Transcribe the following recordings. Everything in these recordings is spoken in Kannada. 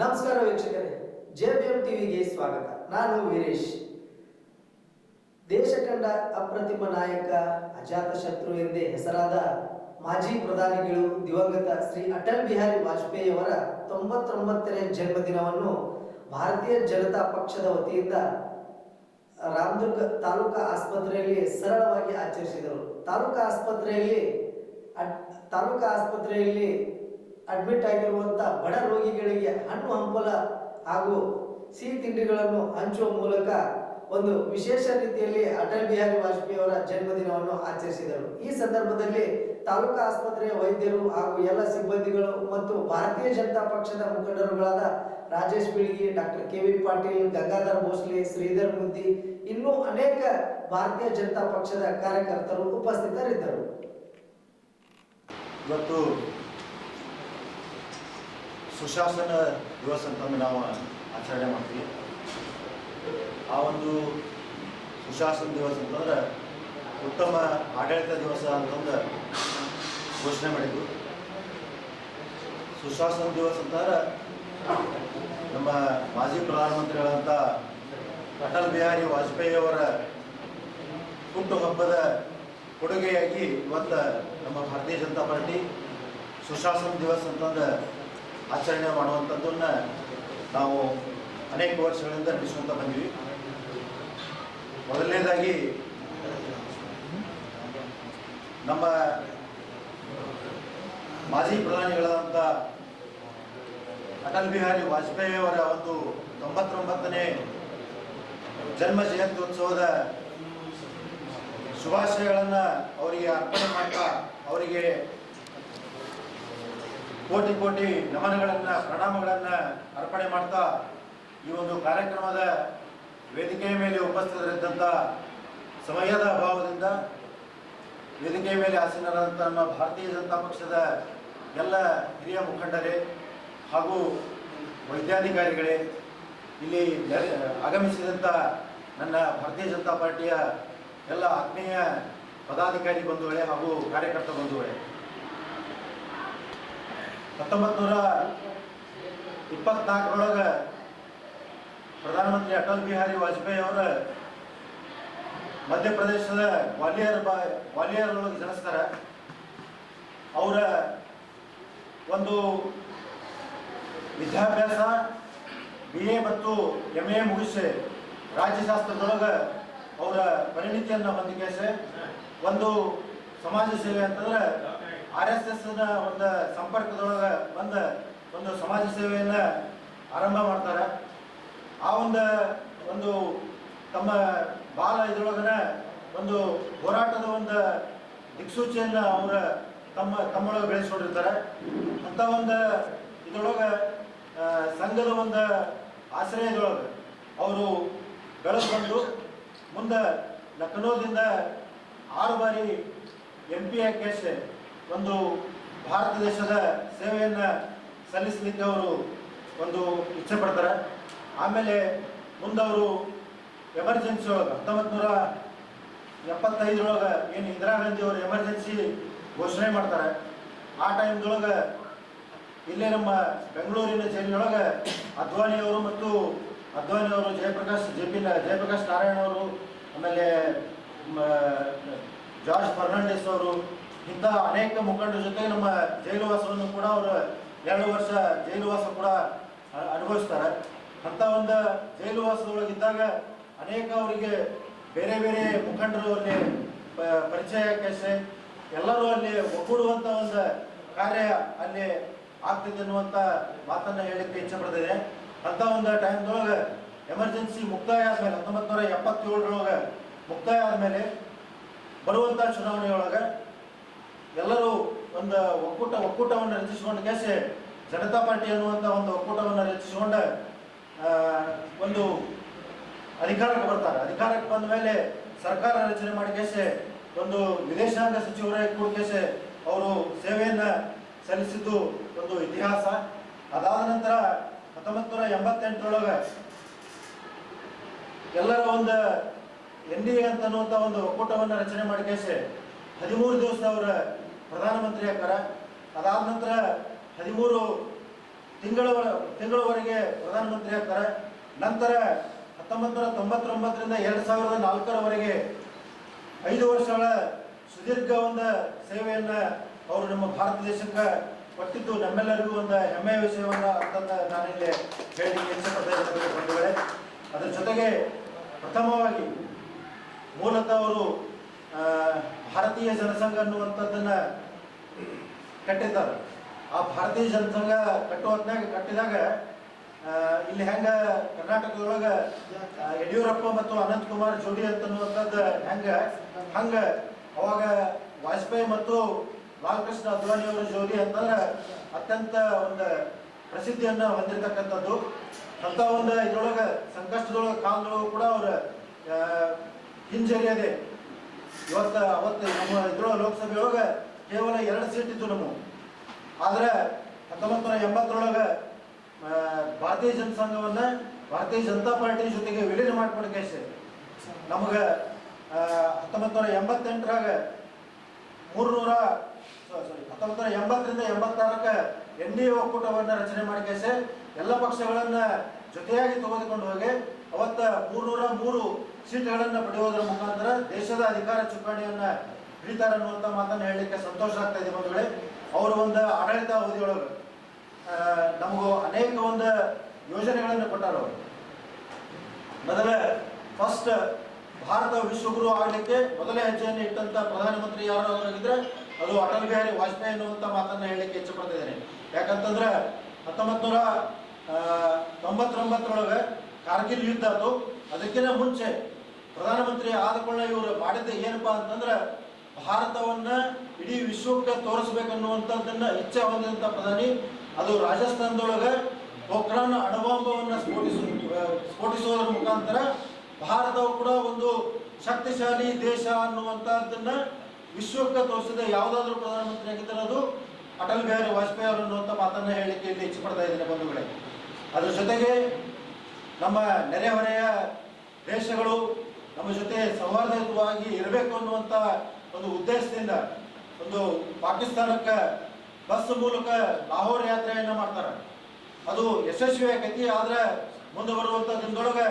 ನಮಸ್ಕಾರ ವೀಕ್ಷಕರೇ, ಜೆಬಿಎಂ ಟಿವಿಗೆ ಸ್ವಾಗತ. ನಾನು ವೀರೇಶ್. ದೇಶ ಕಂಡ ಅಪ್ರತಿಮ ನಾಯಕ, ಅಜಾತ ಶತ್ರು ಎಂದೇ ಹೆಸರಾದ ಮಾಜಿ ಪ್ರಧಾನಿಗಳು ದಿವಂಗತ ಶ್ರೀ ಅಟಲ್ ಬಿಹಾರಿ ವಾಜಪೇಯಿ ಅವರ ತೊಂಬತ್ತೊಂಬತ್ತನೇ ಜನ್ಮದಿನವನ್ನು ಭಾರತೀಯ ಜನತಾ ಪಕ್ಷದ ವತಿಯಿಂದ ರಾಮದುರ್ಗ ತಾಲೂಕಾ ಆಸ್ಪತ್ರೆಯಲ್ಲಿ ಸರಳವಾಗಿ ಆಚರಿಸಿದರು. ತಾಲೂಕಾ ಆಸ್ಪತ್ರೆಯಲ್ಲಿ ತಾಲೂಕಾ ಆಸ್ಪತ್ರೆಯಲ್ಲಿ ಅಡ್ಮಿಟ್ ಆಗಿರುವಂಥ ಬಡ ರೋಗಿಗಳಿಗೆ ಹಣ್ಣು ಹಂಪಲ ಹಾಗೂ ಸಿಹಿ ತಿಂಡಿಗಳನ್ನು ಹಂಚುವ ಮೂಲಕ ಒಂದು ವಿಶೇಷ ರೀತಿಯಲ್ಲಿ ಅಟಲ್ ಬಿಹಾರಿ ವಾಜಪೇಯಿ ಅವರ ಜನ್ಮದಿನವನ್ನು ಆಚರಿಸಿದರು. ಈ ಸಂದರ್ಭದಲ್ಲಿ ತಾಲೂಕಾ ಆಸ್ಪತ್ರೆಯ ವೈದ್ಯರು ಹಾಗೂ ಎಲ್ಲ ಸಿಬ್ಬಂದಿಗಳು ಮತ್ತು ಭಾರತೀಯ ಜನತಾ ಪಕ್ಷದ ಮುಖಂಡರುಗಳಾದ Rajesh Biligi, doctor K V Patil, Gangadhar Bhosle, Shridhar Muddi ಇನ್ನೂ ಅನೇಕ ಭಾರತೀಯ ಜನತಾ ಪಕ್ಷದ ಕಾರ್ಯಕರ್ತರು ಉಪಸ್ಥಿತರಿದ್ದರು. ಇವತ್ತು ಸುಶಾಸನ ದಿವಸ ಅಂತಂದು ನಾವು ಆಚರಣೆ ಮಾಡ್ತೀವಿ. ಆ ಒಂದು ಸುಶಾಸನ ದಿವಸ ಅಂತಂದ್ರೆ ಉತ್ತಮ ಆಡಳಿತ ದಿವಸ ಅಂತಂದು ಘೋಷಣೆ ಮಾಡಿದ್ದು. ಸುಶಾಸನ ದಿವಸ ಅಂತಂದ್ರೆ ನಮ್ಮ ಮಾಜಿ ಪ್ರಧಾನಮಂತ್ರಿಗಳಂತ ಅಟಲ್ ಬಿಹಾರಿ ವಾಜಪೇಯಿ ಅವರ ಹುಟ್ಟುಹಬ್ಬದ ಕೊಡುಗೆಯಾಗಿ ಇವತ್ತು ನಮ್ಮ ಭಾರತೀಯ ಜನತಾ ಪಾರ್ಟಿ ಸುಶಾಸನ ದಿವಸ ಅಂತಂದು ಆಚರಣೆ ಮಾಡುವಂಥದ್ದನ್ನ ನಾವು ಅನೇಕ ವರ್ಷಗಳಿಂದ ನಡೆಸುವಂತ ಬಂದ್ವಿ. ಮೊದಲನೇದಾಗಿ ನಮ್ಮ ಮಾಜಿ ಪ್ರಧಾನಿಗಳಾದಂಥ ಅಟಲ್ ಬಿಹಾರಿ ವಾಜಪೇಯಿ ಅವರ ಒಂದು ತೊಂಬತ್ತೊಂಬತ್ತನೇ ಜನ್ಮ ಜಯಂತ್ಯೋತ್ಸವದ ಶುಭಾಶಯಗಳನ್ನು ಅವರಿಗೆ ಅರ್ಪಣೆ ಮಾಡ್ತಾ ಅವರಿಗೆ ಕೋಟಿ ಕೋಟಿ ನಮನಗಳನ್ನ, ಪ್ರಣಾಮಗಳನ್ನ ಅರ್ಪಣೆ ಮಾಡ್ತಾ ಈ ಒಂದು ಕಾರ್ಯಕ್ರಮದ ವೇದಿಕೆಯ ಮೇಲೆ ಉಪಸ್ಥಿತರಿದ್ದಂಥ ಸಮಯದ ಅಭಾವದಿಂದ ವೇದಿಕೆಯ ಮೇಲೆ ಆಸೀನರಾದಂಥ ನಮ್ಮ ಭಾರತೀಯ ಜನತಾ ಪಕ್ಷದ ಎಲ್ಲ ಹಿರಿಯ ಮುಖಂಡರೇ ಹಾಗೂ ವೈದ್ಯಾಧಿಕಾರಿಗಳೇ, ಇಲ್ಲಿ ಆಗಮಿಸಿದಂತ ನನ್ನ ಭಾರತೀಯ ಜನತಾ ಪಾರ್ಟಿಯ ಎಲ್ಲ ಆತ್ಮೀಯ ಪದಾಧಿಕಾರಿ ಬಂಧುಗಳೇ ಹಾಗೂ ಕಾರ್ಯಕರ್ತ ಬಂಧುಗಳೇ. ಹತ್ತೊಂಬತ್ತು ನೂರ ಇಪ್ಪತ್ನಾಲ್ಕರೊಳಗೆ ಪ್ರಧಾನಮಂತ್ರಿ ಅಟಲ್ ಬಿಹಾರಿ ವಾಜಪೇಯಿ ಅವರ ಮಧ್ಯಪ್ರದೇಶದ ಗ್ವಾಲಿಯರ್ ಬಾ ಗ್ವಾಲಿಯರ್ ಒಳಗೆ ಜನಿಸ್ತಾರೆ. ಅವರ ಒಂದು ವಿದ್ಯಾಭ್ಯಾಸ, ಬಿ ಎ ಮತ್ತು ಎಂ ಎ ಮುಗಿಸಿ ರಾಜ್ಯಶಾಸ್ತ್ರದೊಳಗೆ ಅವರ ಪರಿಣಿತಿಯನ್ನು ಹೊಂದಿಕೆಸೆ. ಒಂದು ಸಮಾಜ ಸೇವೆ ಅಂತಂದ್ರೆ ಆರ್ ಎಸ್ ಎಸ್ ಒಂದು ಸಂಪರ್ಕದೊಳಗೆ ಬಂದ ಒಂದು ಸಮಾಜ ಸೇವೆಯನ್ನ ಆರಂಭ ಮಾಡ್ತಾರೆ. ಆ ಒಂದು ಒಂದು ತಮ್ಮ ಬಾಲ ಇದ್ರೊಳಗನ ಒಂದು ಹೋರಾಟದ ಒಂದು ದಿಕ್ಸೂಚಿಯನ್ನ ಅವರ ತಮ್ಮ, ತಮ್ಮೊಳಗೆ ಬೆಳೆಸ್ಕೊಂಡಿರ್ತಾರೆ. ಅಂತ ಒಂದು ಇದ್ರೊಳಗೆ ಸಂಘದ ಒಂದು ಆಶ್ರಯದೊಳಗೆ ಅವರು ಬೆಳೆಸ್ಕೊಂಡು ಮುಂದೆ ಲಕ್ನೋದಿಂದ ಆರು ಬಾರಿ ಎಂ ಪಿ ಆಗಿ ಒಂದು ಭಾರತ ದೇಶದ ಸೇವೆಯನ್ನು ಸಲ್ಲಿಸಲಿಕ್ಕೆ ಅವರು ಒಂದು ಇಚ್ಛೆ ಪಡ್ತಾರೆ. ಆಮೇಲೆ ಮುಂದವರು ಎಮರ್ಜೆನ್ಸಿ ಒಳಗೆ ಹತ್ತೊಂಬತ್ತು ನೂರ ಎಪ್ಪತ್ತೈದರೊಳಗೆ ಏನು ಇಂದಿರಾ ಗಾಂಧಿ ಅವರು ಎಮರ್ಜೆನ್ಸಿ ಘೋಷಣೆ ಮಾಡ್ತಾರೆ. ಆ ಟೈಮ್ದೊಳಗೆ ಇಲ್ಲೇ ನಮ್ಮ ಬೆಂಗಳೂರಿನ ಜೈಲಿನೊಳಗೆ ಅದ್ವಾನಿಯವರು ಮತ್ತು ಅದ್ವಾನಿಯವರು ಜಯಪ್ರಕಾಶ್ ಜೆ ಪಿ ಜಯಪ್ರಕಾಶ್ ನಾರಾಯಣ ಅವರು, ಆಮೇಲೆ ಜಾರ್ಜ್ ಫರ್ನಾಂಡಿಸ್ ಅವರು ಇಂಥ ಅನೇಕ ಮುಖಂಡರ ಜೊತೆ ನಮ್ಮ ಜೈಲುವಾಸವನ್ನು ಕೂಡ ಅವರು ಎರಡು ವರ್ಷ ಜೈಲುವಾಸ ಕೂಡ ಅನುಭವಿಸ್ತಾರೆ. ಅಂತ ಒಂದು ಜೈಲುವಾಸದೊಳಗಿದ್ದಾಗ ಅನೇಕ ಅವರಿಗೆ ಬೇರೆ ಬೇರೆ ಮುಖಂಡರು ಅಲ್ಲಿ ಪರಿಚಯ ಕೈಸೆ ಎಲ್ಲರೂ ಅಲ್ಲಿ ಒಗ್ಗೂಡುವಂತ ಒಂದು ಕಾರ್ಯ ಅಲ್ಲಿ ಆಗ್ತಿದೆ ಅನ್ನುವಂತ ಮಾತನ್ನ ಹೇಳಕ್ಕೆ ಇಚ್ಛೆ ಪಡ್ತಿದೆ. ಅಂತ ಒಂದು ಟೈಮ್ದೊಳಗೆ ಎಮರ್ಜೆನ್ಸಿ ಮುಕ್ತಾಯ ಆದ್ಮೇಲೆ ಹತ್ತೊಂಬತ್ತು ನೂರ ಎಪ್ಪತ್ತೇಳರೊಳಗೆ ಮುಕ್ತಾಯ ಆದ್ಮೇಲೆ ಬರುವಂತ ಚುನಾವಣೆಯೊಳಗೆ ಎಲ್ಲರೂ ಒಂದು ಒಕ್ಕೂಟ, ಒಕ್ಕೂಟವನ್ನು ರಚಿಸಿಕೊಂಡು ಕೇಸೆ ಜನತಾ ಪಾರ್ಟಿ ಅನ್ನುವಂಥ ಒಂದು ಒಕ್ಕೂಟವನ್ನು ರಚಿಸಿಕೊಂಡು ಒಂದು ಅಧಿಕಾರಕ್ಕೆ ಬರ್ತಾರೆ. ಅಧಿಕಾರಕ್ಕೆ ಬಂದ ಮೇಲೆ ಸರ್ಕಾರ ರಚನೆ ಮಾಡಿ ಕೇಸೆ ಒಂದು ವಿದೇಶಾಂಗ ಸಚಿವರೇ ಕೂಡ ಅವರು ಸೇವೆಯನ್ನು ಸಲ್ಲಿಸಿದ್ದು ಒಂದು ಇತಿಹಾಸ. ಅದಾದ ನಂತರ ಹತ್ತೊಂಬತ್ತು ನೂರ ಎಂಬತ್ತೆಂಟರೊಳಗೆ ಎಲ್ಲರ ಒಂದು ಎನ್ ಡಿ ಎ ಅಂತ ಒಂದು ಒಕ್ಕೂಟವನ್ನು ರಚನೆ ಮಾಡಿ ಕೇಸೆ ಹದಿಮೂರು ದಿವಸ ಪ್ರಧಾನಮಂತ್ರಿ ಆಕಾರ ಅದಾದ ನಂತರ ಹದಿಮೂರು ತಿಂಗಳ ತಿಂಗಳವರೆಗೆ ಪ್ರಧಾನಮಂತ್ರಿ ಆಗ್ತಾರೆ ನಂತರ ಹತ್ತೊಂಬತ್ತು ನೂರ ತೊಂಬತ್ತೊಂಬತ್ತರಿಂದ ಎರಡು ಸಾವಿರದ ನಾಲ್ಕರವರೆಗೆ ಐದು ವರ್ಷಗಳ ಸುದೀರ್ಘ ಒಂದು ಸೇವೆಯನ್ನು ಅವರು ನಮ್ಮ ಭಾರತ ದೇಶಕ್ಕೆ ಕೊಟ್ಟಿದ್ದು. ನಮ್ಮೆಲ್ಲರಿಗೂ ಒಂದು ಹೆಮ್ಮೆಯ ವಿಷಯವನ್ನು ಅಂತಂದ ನಾನಿಲ್ಲಿ ಹೇಳಲಿಕ್ಕೆ ಇಷ್ಟಪಡ್ತಾ ಅದರ ಜೊತೆಗೆ ಪ್ರಥಮವಾಗಿ ಮೂಲತಃ ಅವರು ಭಾರತೀಯ ಜನಸಂಘ ಅನ್ನುವಂಥದ್ದನ್ನ ಕಟ್ಟಿದ್ದಾರೆ. ಆ ಭಾರತೀಯ ಜನಸಂಘ ಕಟ್ಟುವ ಹೊತ್ನ್ಯಾಗ ಕಟ್ಟಿದಾಗ ಇಲ್ಲಿ ಹೆಂಗೆ ಕರ್ನಾಟಕದೊಳಗ ಯಡಿಯೂರಪ್ಪ ಮತ್ತು ಅನಂತ್ ಕುಮಾರ್ ಜೋಡಿ ಅಂತನ್ನುವಂಥದ್ದು ಹೆಂಗೆ, ಹಂಗ ಅವಾಗ ವಾಜಪೇಯಿ ಮತ್ತು ಬಾಲಕೃಷ್ಣ ಅದ್ವಾನಿಯವರ ಜೋಡಿ ಅಂತಂದ್ರೆ ಅತ್ಯಂತ ಒಂದು ಪ್ರಸಿದ್ಧಿಯನ್ನು ಹೊಂದಿರತಕ್ಕಂಥದ್ದು. ಅಂಥ ಒಂದು ಇದ್ರೊಳಗೆ, ಸಂಕಷ್ಟದೊಳಗೆ, ಕಾಲದೊಳಗೂ ಕೂಡ ಅವರು ಹಿಂಜರಿಯದೆ ಇವತ್ತ, ಅವತ್ತು ನಮ್ಮ ಲೋಕಸಭೆ ಲೋಕಸಭೆಯೊಳಗ ಕೇವಲ ಎರಡು ಸೀಟ್ ಇತ್ತು ನಮ್ಮ ಆದ್ರೆ ಹತ್ತೊಂಬತ್ತು ನೂರ ಎಂಬತ್ತರೊಳಗ ಭಾರತೀಯ ಜನಸಂಘವನ್ನ ಭಾರತೀಯ ಜನತಾ ಪಾರ್ಟಿ ಜೊತೆಗೆ ವಿಲೀನ ಮಾಡ್ಕೊಡಕ್ಕೆ ನಮಗ ಹತ್ತೊಂಬತ್ತು ನೂರ ಎಂಬತ್ತೆಂಟರಾಗ ಮೂರ್ನೂರ ಸಾರಿ ಹತ್ತೊಂಬತ್ತು ನೂರ ಎಂಬತ್ತರಿಂದ ಎಂಬತ್ತಾರಕ್ಕೆ ಎನ್ ಡಿ ಒಕ್ಕೂಟವನ್ನ ರಚನೆ ಮಾಡಿಕೆಸೆ ಎಲ್ಲ ಪಕ್ಷಗಳನ್ನ ಜೊತೆಯಾಗಿ ತೆಗೆದುಕೊಂಡು ಹೋಗಿ ಅವತ್ತ ಮೂರ್ನೂರ ಮೂರು ಸೀಟ್ಗಳನ್ನ ಪಡೆಯುವುದರ ಮುಖಾಂತರ ದೇಶದ ಅಧಿಕಾರ ಚುಕ್ಕಾಣಿಯನ್ನ ಹಿಡಿತಾರೆ ಅನ್ನುವಂಥ ಮಾತನ್ನ ಹೇಳಲಿಕ್ಕೆ ಸಂತೋಷ ಆಗ್ತಾ ಇದೆ ಬಂಧುಗಳೇ. ಅವರು ಒಂದು ಆಡಳಿತ ಅವಧಿಯೊಳಗೆ ನಮಗೂ ಅನೇಕ ಒಂದು ಯೋಜನೆಗಳನ್ನು ಕೊಟ್ಟಾರ ಮೊದಲ ಫಸ್ಟ್ ಭಾರತ ವಿಶ್ವಗುರು ಆಗಲಿಕ್ಕೆ ಮೊದಲೇ ಹೆಜ್ಜೆಯನ್ನು ಇಟ್ಟಂತ ಪ್ರಧಾನಮಂತ್ರಿ ಯಾರು ಆಗಿದ್ರೆ ಅದು ಅಟಲ್ ಬಿಹಾರಿ ವಾಜಪೇಯಿ ಅನ್ನುವಂಥ ಮಾತನ್ನ ಹೇಳಲಿಕ್ಕೆ ಇಚ್ಛೆ ಪಡ್ತಿದ್ದೇನೆ ಯಾಕಂತಂದ್ರೆ ಹತ್ತೊಂಬತ್ತು ನೂರ ತೊಂಬತ್ತೊಂಬತ್ತರೊಳಗೆ ಕಾರ್ಗಿಲ್ ಯುದ್ಧ ಅದು ಅದಕ್ಕಿಂತ ಮುಂಚೆ ಪ್ರಧಾನಮಂತ್ರಿ ಆದ ಕೂಡಲೇ ಇವರು ಮಾಡಿದ್ದೆ ಏನಪ್ಪಾ ಅಂತಂದ್ರೆ ಭಾರತವನ್ನ ಇಡೀ ವಿಶ್ವಕ್ಕೆ ತೋರಿಸ್ಬೇಕನ್ನುವಂಥದ್ದನ್ನ ಇಚ್ಛೆ ಹೊಂದಿದಂಥ ಪ್ರಧಾನಿ. ಅದು ರಾಜಸ್ಥಾನದೊಳಗೆ ಪೋಖ್ರಾನ್ ಅಣುಬಾಂಬವನ್ನು ಸ್ಫೋಟಿಸು ಸ್ಫೋಟಿಸುವುದರ ಮುಖಾಂತರ ಭಾರತವು ಕೂಡ ಒಂದು ಶಕ್ತಿಶಾಲಿ ದೇಶ ಅನ್ನುವಂಥದ್ದನ್ನ ವಿಶ್ವಕ್ಕೆ ತೋರಿಸಿದ ಯಾವುದಾದ್ರೂ ಪ್ರಧಾನಮಂತ್ರಿ ಆಗಿದ್ದರೆ ಅದು ಅಟಲ್ ಬಿಹಾರಿ ವಾಜಪೇಯಿ ಅವರು ಅನ್ನುವಂಥ ಮಾತನ್ನ ಹೇಳಲಿಕ್ಕೆ ಇಲ್ಲಿ ಇಚ್ಛೆ ಪಡ್ತಾ ಇದ್ದೇನೆ ಬಂಧುಗಳೇ. ಅದ್ರ ಜೊತೆಗೆ ನಮ್ಮ ನೆರೆಹೊರೆಯ ದೇಶಗಳು ನಮ್ಮ ಜೊತೆ ಸೌಹಾರ್ದಯುತವಾಗಿ ಇರಬೇಕು ಅನ್ನುವಂಥ ಒಂದು ಉದ್ದೇಶದಿಂದ ಒಂದು ಪಾಕಿಸ್ತಾನಕ್ಕೆ ಬಸ್ ಮೂಲಕ ಲಾಹೋರ್ ಯಾತ್ರೆಯನ್ನು ಮಾಡ್ತಾರೆ. ಅದು ಯಶಸ್ವಿ ಆಗೈತಿ, ಆದ್ರೆ ಮುಂದೆ ಬರುವಂತ ದಿನದೊಳಗೆ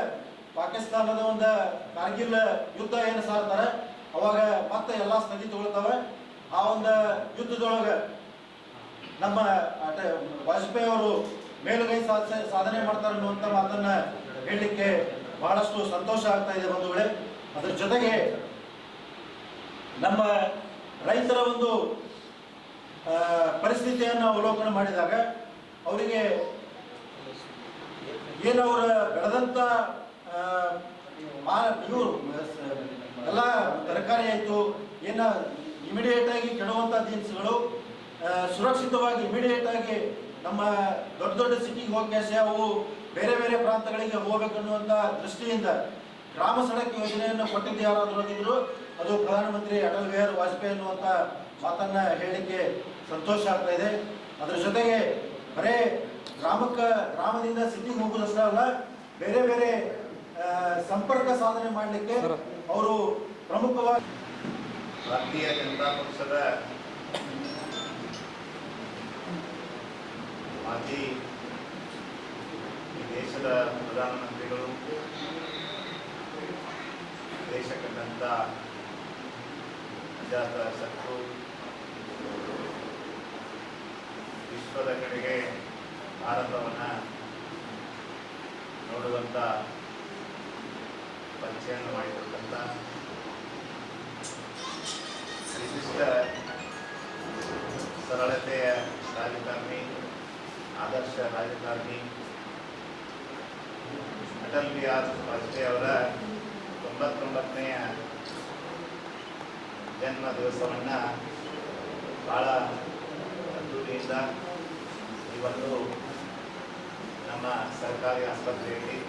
ಪಾಕಿಸ್ತಾನದ ಒಂದು ಕಾರ್ಗಿಲ್ ಯುದ್ಧ ಏನು ಸಾರ್ತಾರೆ, ಅವಾಗ ಮತ್ತೆ ಎಲ್ಲ ಸ್ಥಗಿತಗೊಳ್ತವೆ ಆ ಒಂದು ಯುದ್ಧದೊಳಗೆ ನಮ್ಮ ವಾಜಪೇಯಿ ಅವರು ಮೇಲುಗೈ ಸಾಧನೆ ಮಾಡ್ತಾರೆ ಅನ್ನುವಂಥ ಮಾತನ್ನ ಹೇಳಲಿಕ್ಕೆ ಬಹಳಷ್ಟು ಸಂತೋಷ ಆಗ್ತಾ ಇದೆ ಬಂಧುಗಳೇ. ಅದರ ಜೊತೆಗೆ ನಮ್ಮ ರೈತರ ಒಂದು ಪರಿಸ್ಥಿತಿಯನ್ನು ಅವಲೋಕನ ಮಾಡಿದಾಗ ಅವರಿಗೆ ಏನು ಅವರ ಬೆಳೆದಂತ ಆ, ಮಾ ಇವು ಎಲ್ಲ ತರಕಾರಿ ಆಯಿತು ಏನ ಇಮಿಡಿಯೇಟ್ ಆಗಿ ಕೆಡುವಂಥ ದಿನಸುಗಳು ಸುರಕ್ಷಿತವಾಗಿ ಇಮಿಡಿಯೇಟ್ ಆಗಿ ನಮ್ಮ ದೊಡ್ಡ ದೊಡ್ಡ ಸಿಟಿಗೆ ಹೋಗಿ ಅವು ಬೇರೆ ಬೇರೆ ಪ್ರಾಂತಗಳಿಗೆ ಹೋಗಬೇಕನ್ನುವಂತ ದೃಷ್ಟಿಯಿಂದ ಗ್ರಾಮ ಸಡಕ್ ಯೋಜನೆಯನ್ನು ಕೊಟ್ಟಿದ್ದು ಯಾರಾದರೂ ಆಗಿದ್ರು ಅದು ಪ್ರಧಾನಮಂತ್ರಿ ಅಟಲ್ ಬಿಹಾರಿ ವಾಜಪೇಯಿ ಅನ್ನುವಂಥ ಮಾತನ್ನ ಹೇಳಲಿಕ್ಕೆ ಸಂತೋಷ ಆಗ್ತಾ ಇದೆ. ಅದರ ಜೊತೆಗೆ ಬರೇ ಗ್ರಾಮಕ್ಕೆ ಗ್ರಾಮದಿಂದ ಸಿಟಿಗೆ ಹೋಗೋದಷ್ಟೇ ಅಲ್ಲ ಬೇರೆ ಬೇರೆ ಸಂಪರ್ಕ ಸಾಧನೆ ಮಾಡಲಿಕ್ಕೆ ಅವರು ಪ್ರಮುಖವಾಗಿ ಭಾರತೀಯ ಜನತಾ ಪಕ್ಷದ ಮಾಜಿ ದೇಶದ ಪ್ರಧಾನಮಂತ್ರಿಗಳು, ದೇಶ ಕಂಡಂತ ಅಜಾತ ಶತ್ರು ವಿಶ್ವದ ಕಡೆಗೆ ಭಾರತವನ್ನು ನೋಡುವಂಥ ಪರಿಚಯವನ್ನು ಮಾಡಿಕೊಟ್ಟಂಥ ವಿಶಿಷ್ಟ ಸರಳತೆಯ ರಾಜಕಾರಣಿ ಆದರ್ಶ ರಾಜಕಾರಣಿ ಅಟಲ್ ಬಿಹಾರಿ ವಾಜಪೇಯಿ ಅವರ ತೊಂಬತ್ತೊಂಬತ್ತನೆಯ ಜನ್ಮ ದಿವಸವನ್ನು ಭಾಳ ಅದ್ದೂರಿಯಿಂದ ಇವತ್ತು ನಮ್ಮ ಸರ್ಕಾರಿ ಆಸ್ಪತ್ರೆಯಲ್ಲಿ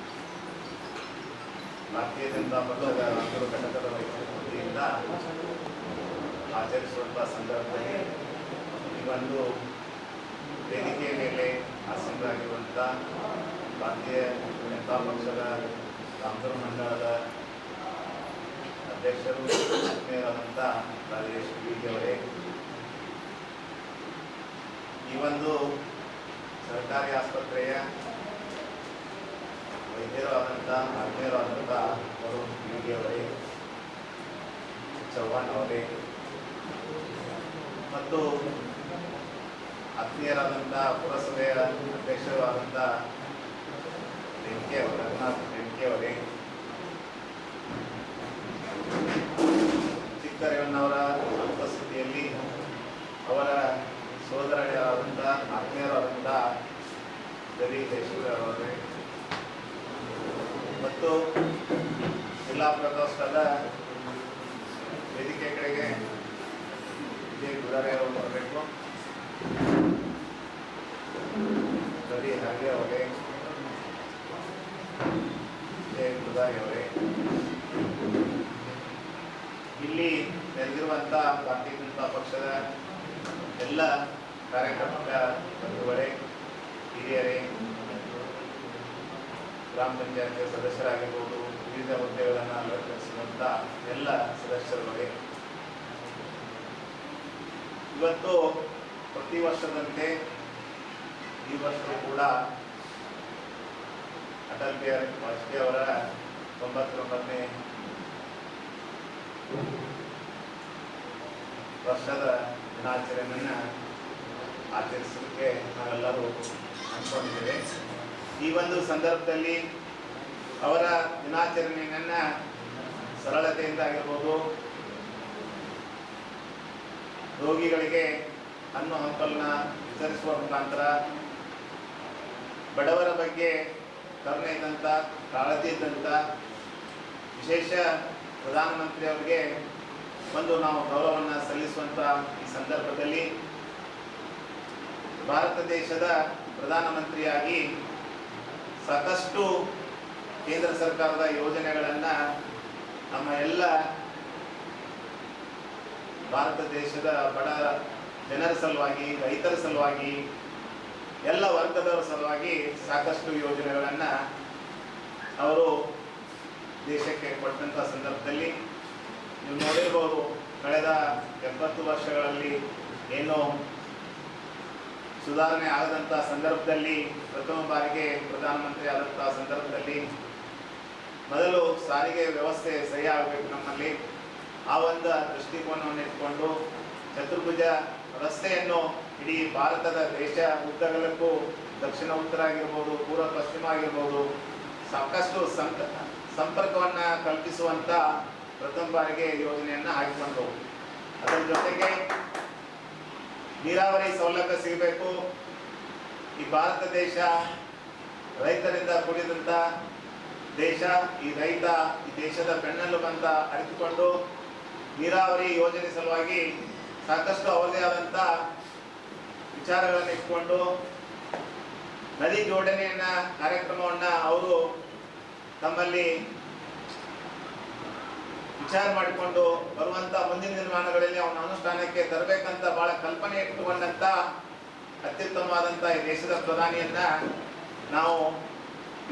ಭಾರತೀಯ ಜನತಾ ಪಕ್ಷದ ಒಂದು ಘಟಕದ ವತಿಯಿಂದ ಆಚರಿಸುವಂಥ ಸಂದರ್ಭದಲ್ಲಿ ಈ ಒಂದು ವೇದಿಕೆಯ ಮೇಲೆ ಆಸೀನರಾಗಿರುವಂಥ ಭಾರತೀಯ ಜನತಾ ಪಕ್ಷದ ರಾಮದುರ್ಗ ಮಂಡಳದ ಅಧ್ಯಕ್ಷರು ಆತ್ಮೀಯರಾದಂಥ ರಾಜೇಶ್ ಅವರೇ. ಈ ಒಂದು ಸರ್ಕಾರಿ ಆಸ್ಪತ್ರೆಯ ವೈದ್ಯರು ಆದಂಥ, ಆತ್ಮೀಯರು ಆದಂಥ ಯೋಗಿ ಅವರೇ ಚವ್ಹಾಣ್ ಅವರೇ. ಮತ್ತು ಆತ್ಮೀಯರಾದಂಥ ಪುರಸಭೆಯ ಅಧ್ಯಕ್ಷರು ಆದಂಥ ರೆಡ್ಕೆ ಅವರು ರಘುನಾಥ್ ಅವರೇ. ಚಿಕ್ಕರೇವಣ್ಣವರ ಉಪಸ್ಥಿತಿಯಲ್ಲಿ ಅವರ ಸೋದರರಾದಂಥ ಆತ್ಮೀಯರಾದಂಥ ರವಿ ಅವರೇ. ಮತ್ತು ಜಿಲ್ಲಾ ಪ್ರಕೋಷ್ಠದ ವೇದಿಕೆ ಕಡೆಗೆ ವಿಜಯ್ ಗುರಾರೇ ಅವರು ಬರಬೇಕು. ಹಾಗೆ ಅವರೇ ಅವರೇ ಇಲ್ಲಿ ನೆರೆದಿರುವಂಥ ಭಾರತೀಯ ಜನತಾ ಪಕ್ಷದ ಎಲ್ಲ ಕಾರ್ಯಕರ್ತರ ಬಂಧುಗಳೇ, ಹಿರಿಯರೇ, ಗ್ರಾಮ ಪಂಚಾಯತ್ ಸದಸ್ಯರಾಗಿರ್ಬೋದು, ವಿವಿಧ ಹುದ್ದೆಗಳನ್ನು ಅಲಂಕರಿಸಿರುವಂಥ ಎಲ್ಲ ಸದಸ್ಯರುಗಳೇ. ಇವತ್ತು ಪ್ರತಿ ವರ್ಷದಂತೆ ಈ ವರ್ಷವೂ ಕೂಡ ಅಟಲ್ ಬಿಹಾರಿ ವಾಜಪೇಯಿ ಅವರ ತೊಂಬತ್ತೊಂಬತ್ತನೇ ವರ್ಷದ ದಿನಾಚರಣೆಯನ್ನು ಆಚರಿಸಲಿಕ್ಕೆ ನಾವೆಲ್ಲರೂ ಅಂದ್ಕೊಂಡಿದ್ದೇವೆ ಈ ಒಂದು ಸಂದರ್ಭದಲ್ಲಿ ಅವರ ದಿನಾಚರಣೆಯನ್ನು ಸರಳತೆಯಿಂದ ಆಗಿರ್ಬೋದು, ರೋಗಿಗಳಿಗೆ ಹಣ್ಣು ಹಂಪಲನ್ನ ವಿತರಿಸುವ ಮುಖಾಂತರ ಬಡವರ ಬಗ್ಗೆ ಕರುಣೆ ಇದ್ದಂಥ ಕಾಳಜಿ ಇದ್ದಂಥ ವಿಶೇಷ ಪ್ರಧಾನಮಂತ್ರಿ ಅವರಿಗೆ ಒಂದು ನಾವು ಗೌರವವನ್ನು ಸಲ್ಲಿಸುವಂಥ ಈ ಸಂದರ್ಭದಲ್ಲಿ ಭಾರತ ದೇಶದ ಪ್ರಧಾನಮಂತ್ರಿಯಾಗಿ ಸಾಕಷ್ಟು ಕೇಂದ್ರ ಸರ್ಕಾರದ ಯೋಜನೆಗಳನ್ನು ನಮ್ಮ ಎಲ್ಲ ಭಾರತ ದೇಶದ ಬಡ ಜನರ ಸಲುವಾಗಿ, ರೈತರ ಸಲುವಾಗಿ ಎಲ್ಲ ವರ್ಗದವರ ಸಲುವಾಗಿ ಸಾಕಷ್ಟು ಯೋಜನೆಗಳನ್ನು ಅವರು ದೇಶಕ್ಕೆ ಕೊಟ್ಟಂಥ ಸಂದರ್ಭದಲ್ಲಿ ನೀವು ನೋಡಿರ್ಬೋದು ಕಳೆದ ಎಪ್ಪತ್ತು ವರ್ಷಗಳಲ್ಲಿ ಏನು ಸುಧಾರಣೆ ಆಗದಂಥ ಸಂದರ್ಭದಲ್ಲಿ ಪ್ರಥಮ ಬಾರಿಗೆ ಪ್ರಧಾನಮಂತ್ರಿ ಆದಂಥ ಸಂದರ್ಭದಲ್ಲಿ ಮೊದಲು ಸಾರಿಗೆ ವ್ಯವಸ್ಥೆ ಸಹಿ ಆಗಬೇಕು ನಮ್ಮಲ್ಲಿ. ಆ ಒಂದು ದೃಷ್ಟಿಕೋನವನ್ನು ಇಟ್ಕೊಂಡು ಚತುರ್ಭುಜ ರಸ್ತೆಯನ್ನು ಇಡೀ ಭಾರತದ ದೇಶ ಉದ್ದಗಲಕ್ಕೂ ದಕ್ಷಿಣ ಉತ್ತರ ಆಗಿರ್ಬೋದು ಪೂರ್ವ ಪಶ್ಚಿಮ ಆಗಿರ್ಬೋದು, ಸಾಕಷ್ಟು ಸಂಕ, ಸಂಪರ್ಕವನ್ನು ಕಲ್ಪಿಸುವಂಥ ಪ್ರಥಮ ಬಾರಿಗೆ ಯೋಜನೆಯನ್ನು ಹಾಕಿಕೊಂಡು ಅದರ ಜೊತೆಗೆ ನೀರಾವರಿ ಸೌಲಭ್ಯ ಸಿಗಬೇಕು. ಈ ಭಾರತ ದೇಶ ರೈತರಿಂದ ಕೂಡಿದಂಥ ದೇಶ, ಈ ರೈತ ಈ ದೇಶದ ಬೆನ್ನೆಲುಬಂತ ಅರಿತುಕೊಂಡು ನೀರಾವರಿ ಯೋಜನೆ ಸಲುವಾಗಿ ಸಾಕಷ್ಟು ಅವರದೇ ವಿಚಾರಗಳನ್ನು ಇಟ್ಕೊಂಡು ನದಿ ಜೋಡಣೆಯನ್ನ, ಕಾರ್ಯಕ್ರಮವನ್ನ ಅವರು ತಮ್ಮಲ್ಲಿ ವಿಚಾರ ಮಾಡಿಕೊಂಡು ಬರುವಂತ ಮುಂದಿನ ನಿರ್ಮಾಣಗಳಲ್ಲಿ ಅವನ ಅನುಷ್ಠಾನಕ್ಕೆ ತರಬೇಕಂತ ಬಹಳ ಕಲ್ಪನೆ ಇಟ್ಟುಕೊಂಡಂತ ಅತ್ಯುತ್ತಮವಾದಂತ ಈ ದೇಶದ ಪ್ರಧಾನಿಯನ್ನ ನಾವು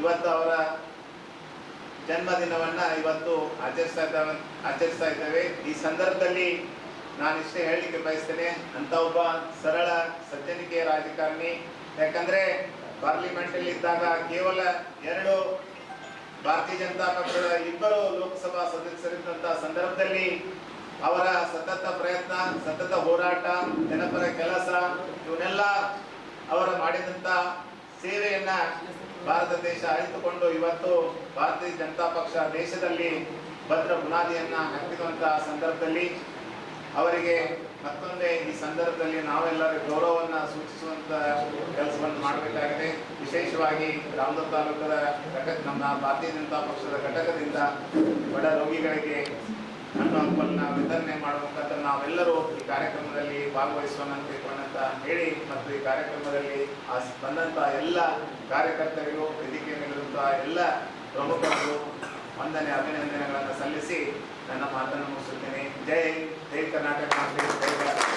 ಇವತ್ತು ಅವರ ಜನ್ಮದಿನವನ್ನ ಇವತ್ತು ಆಚರಿಸ್ತಾ ಇದ್ದಾವೆ, ಆಚರಿಸ್ತಾ ಇದ್ದೇವೆ. ಈ ಸಂದರ್ಭದಲ್ಲಿ ನಾನು ಇಷ್ಟೇ ಹೇಳಲಿಕ್ಕೆ ಬಯಸ್ತೇನೆ ಅಂತ ಒಬ್ಬ ಸರಳ ಸಜ್ಜನಿಕೆಯ ರಾಜಕಾರಣಿ. ಯಾಕಂದ್ರೆ ಪಾರ್ಲಿಮೆಂಟ್ ಅಲ್ಲಿ ಇದ್ದಾಗ ಕೇವಲ ಎರಡು ಭಾರತೀಯ ಜನತಾ ಪಕ್ಷದ ಇಬ್ಬರು ಲೋಕಸಭಾ ಸದಸ್ಯರಿದ್ದಂತ ಸಂದರ್ಭದಲ್ಲಿ ಅವರ ಸತತ ಪ್ರಯತ್ನ, ಸತತ ಹೋರಾಟ, ಜನಪರ ಕೆಲಸ, ಇವನ್ನೆಲ್ಲ ಅವರ ಮಾಡಿದಂತ ಸೇವೆಯನ್ನ ಭಾರತ ದೇಶ ಅರಿತುಕೊಂಡು ಇವತ್ತು ಭಾರತೀಯ ಜನತಾ ಪಕ್ಷ ದೇಶದಲ್ಲಿ ಭದ್ರ ಬುನಾದಿಯನ್ನ ಹಾಕಿರುವಂತಹ ಸಂದರ್ಭದಲ್ಲಿ ಅವರಿಗೆ ಮತ್ತೊಂದೇ ಈ ಸಂದರ್ಭದಲ್ಲಿ ನಾವೆಲ್ಲರೂ ಗೌರವವನ್ನ ಸೂಚಿಸುವಂತ ಕೆಲಸವನ್ನು ಮಾಡಬೇಕಾಗಿದೆ. ವಿಶೇಷವಾಗಿ ರಾಮದ ತಾಲೂಕದ ಘಟಕ, ನಮ್ಮ ಭಾರತೀಯ ಜನತಾ ಪಕ್ಷದ ಘಟಕದಿಂದ ಬಡ ರೋಗಿಗಳಿಗೆ ಹಣ್ಣು ಹಂಪನ್ನ ವಿತರಣೆ ಮಾಡುವ ಮುಖಾಂತರ ನಾವೆಲ್ಲರೂ ಈ ಕಾರ್ಯಕ್ರಮದಲ್ಲಿ ಭಾಗವಹಿಸೋಣ ಅಂತ ಹೇಳಿ ಮತ್ತು ಈ ಕಾರ್ಯಕ್ರಮದಲ್ಲಿ ಆ ಬಂದಂತ ಎಲ್ಲ ಕಾರ್ಯಕರ್ತರಿಗೂ, ವೇದಿಕೆ ಮೇಲಿರುವಂತಹ ಎಲ್ಲ ಪ್ರಮುಖರಿಗೂ ವಂದನೆ, ಅಭಿನಂದನೆಗಳನ್ನು ಸಲ್ಲಿಸಿ ನನ್ನ ಮಾತನ್ನು ಮುಗಿಸುತ್ತೇನೆ. ಜೈ เพลงกนาฏกรรมเพลงเพลง